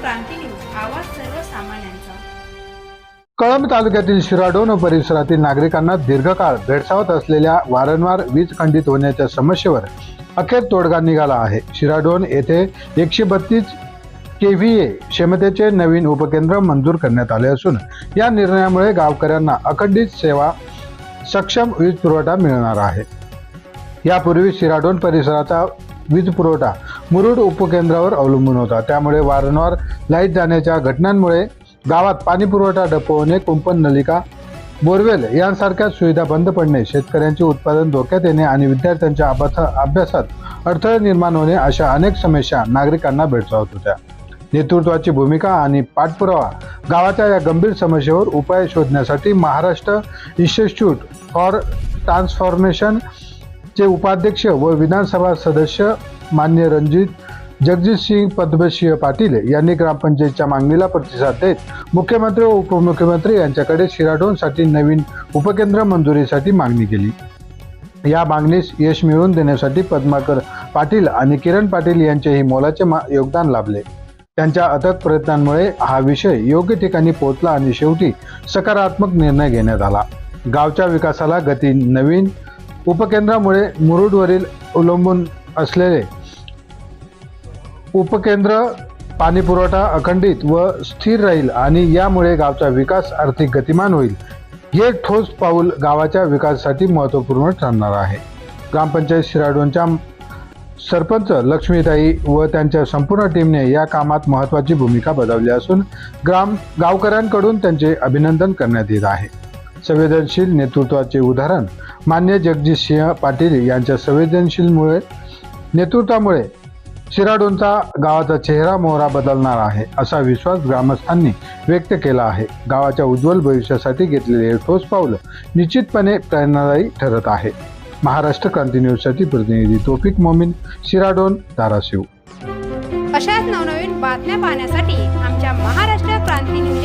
क्रांती news आवाज सर्वसामान्यांचा कळंब तालुक्यातील शिराडोन परिसरातील नागरिकांना दीर्घकाळ भेडसावत असलेल्या वारंवार वीज खंडित होण्याच्या समस्येवर अखेर तोडगा निघाला आहे. शिराडोन येथे एकशे बत्तीस केव्हीए क्षमतेचे नवीन उपकेंद्र मंजूर करण्यात आले असून या निर्णयामुळे गावकऱ्यांना अखंडित सेवा सक्षम वीज पुरवठा मिळणार आहे. यापूर्वी शिराडोन परिसराचा वीज पुरवठा मुरुड उपकेंद्रावर अवलंबून होता. त्यामुळे वारंवार लाइट जाण्याच्या घटनांमुळे गावात पाणीपुरवठा डपवणे होणे कुंपण नलिका बोरवेल यांसारख्या सुविधा बंद पडणे शेतकऱ्यांचे उत्पादन धोक्यात येणे आणि विद्यार्थ्यांच्या अभ्यासात अडथळे निर्माण होणे अशा अनेक समस्या नागरिकांना भेडसावत होत्या. नेतृत्वाची भूमिका आणि पाठपुरावा गावाच्या या गंभीर समस्येवर उपाय शोधण्यासाठी महाराष्ट्र इन्स्टिट्यूट फॉर ट्रान्सफॉर्मेशन चे उपाध्यक्ष व विधानसभा सदस्य मान्य रणजित जगजितसिंग पद्मसिंह पाटील यांनी ग्रामपंचायतच्या मागणीला प्रतिसाद देत मुख्यमंत्री व उपमुख्यमंत्री यांच्याकडे शिराडोनसाठी नवीन उपकेंद्र मंजुरीसाठी मागणी केली. या मागणीस यश मिळवून देण्यासाठी पद्माकर पाटील आणि किरण पाटील यांचेही मोलाचे मा- योगदान लाभले. त्यांच्या अथक प्रयत्नांमुळे हा विषय योग्य ठिकाणी पोहोचला आणि शेवटी सकारात्मक निर्णय घेण्यात आला. गावच्या विकासाला गती नवीन उपकेंद्रामुळे मुरुडवरील अवलंबून असलेले उपकेंद्र पाणी पुरवठा अखंडित व स्थिर राहील आणि यामुळे गावचा विकास आर्थिक गतिमान होईल. हे ठोस पाऊल गावाच्या विकासासाठी महत्त्वपूर्ण ठरणार आहे. ग्रामपंचायत शिराडोनच्या सरपंच लक्ष्मीताई व त्यांच्या संपूर्ण टीमने या कामात महत्त्वाची भूमिका बजावली असून ग्राम गावकऱ्यांकडून त्यांचे अभिनंदन करण्यात येत आहे. संवेदनशील नेतृत्वाचे उदाहरण मान्य जगजितसिंह पाटील यांच्या संवेदनशीलमुळे नेतृत्वामुळे शिराडोनचा गावाचा चेहरा मोहरा बदलणार आहे असा विश्वास ग्रामस्थांनी व्यक्त केला आहे. गावाच्या उज्ज्वल भविष्यासाठी घेतलेले हे ठोस पावलं निश्चितपणे प्रेरणादायी ठरत आहे. महाराष्ट्र क्रांती न्यूजसाठी प्रतिनिधी तोफिक मोमीन शिराडोन धाराशिव. अशाच नवनवीन बातम्या पाहण्यासाठी आमच्या महाराष्ट्र क्रांती न्यूज